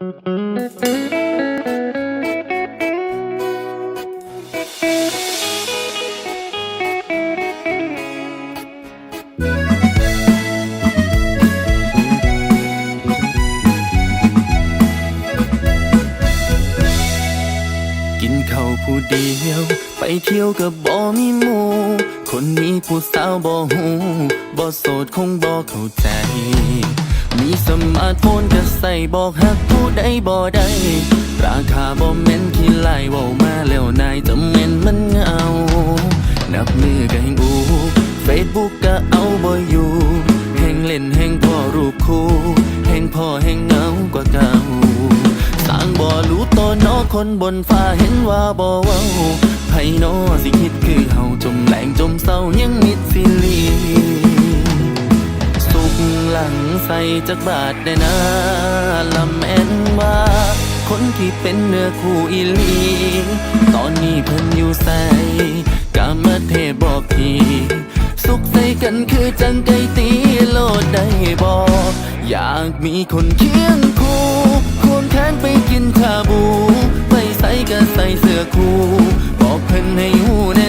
กินข้าวผู้เดียว ไปเที่ยวกับบ่มีหมู่คนนี้ผู้สาวบ่หูบ่โสดคงบ่เข้าใจ มีสมาร์ทโฟนก็ใส่บอกหักผู้ใดบ่ได้ ราคาบ่แม่นที่ไล่ว้ามาแล้วนายจะแม่นมันเงา นับมือก็แห่งอูเฟซบุ๊กก็เอาบ่อยู่แห่งเล่นแห่งพ่อรูปคู่แห่งพ่อแห่งเงากว่าเก่าสร้างบ่รู้ตัวนอคนบนฟ้าเห็นว่าบ่เว้าไผนอ ใส่จักบาทได้นะลำแมนว่า คนที่เป็นเนื้อคู่อีลี ตอนนี้เพิ่นอยู่ใส่กามาเทบอกทีสุขใส่กันคือจังไก่ตีโลดได้บอกอยากมีคนเคียงคู่ควงแขนไปกินชาบู ไปใส่ก็ใส่เสื้อคู่ บอกเพิ่นให้หู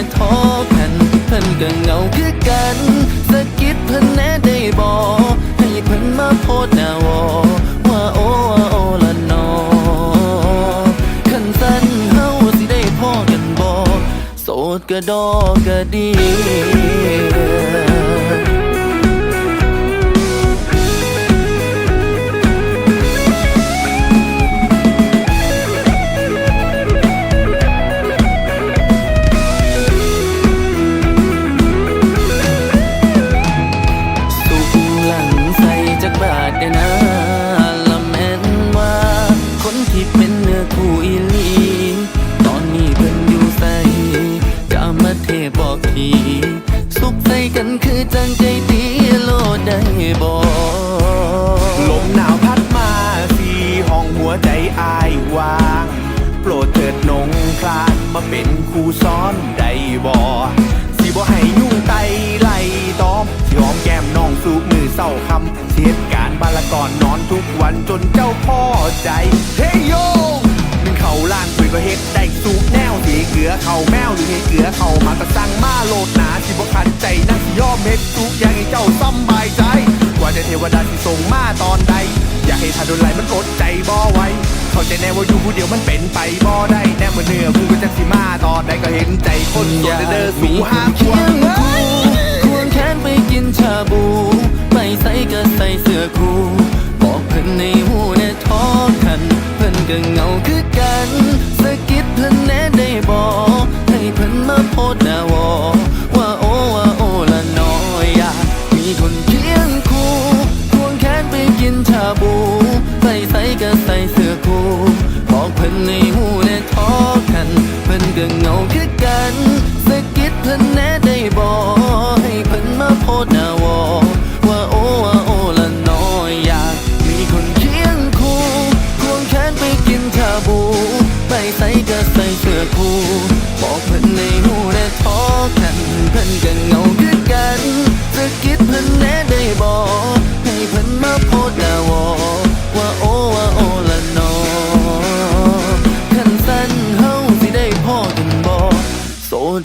ดก็ดอกก็ดีี สุขใส่กันคือจังใจตีโลดได้บอกลมหนาวพัดมาสีห้องหัวใจอายว่าง โปรดเถิดนงคลานมาเป็นครูซ้อนได้บ่สิบ่ให้ยุ่งไตไล่ตอมสิหอมแก้มน้องสูบมือเศร้าคำเสียการบาลก่อนนอนทุกวันจนเจ้าพ่อใจ เฮยโย ก็เฮ็ดได้สูบแนวสีเกลือเข่าแมวหรือให้เกลือเข่ามาก็สั่งมาโลดหนาสิบ่ขัดใจนักสิยอมเฮ็ดทุกอย่างให้เจ้าสำบายใจ กว่าแต่เทวดาที่ส่งมาตอนใด อยากให้ทาโดนไหลมันอดใจบ่ไวเข้าใจแน่ว่าอยู่ผู้เดียวมันเป็นไปบ่ได้แน่เมื่อเนื้อผู้ก็จะสิมาตอนใดก็เห็นใจคนโสดเด้อสู่หาควงควงแขนไปกินชาบูไปใส่ก็ใส่เสื้อคู่บอกเพิ่นในหูแน่ทอกันเพิ่นก็เงาคือกัน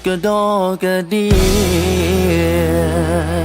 กระดอกระเดีย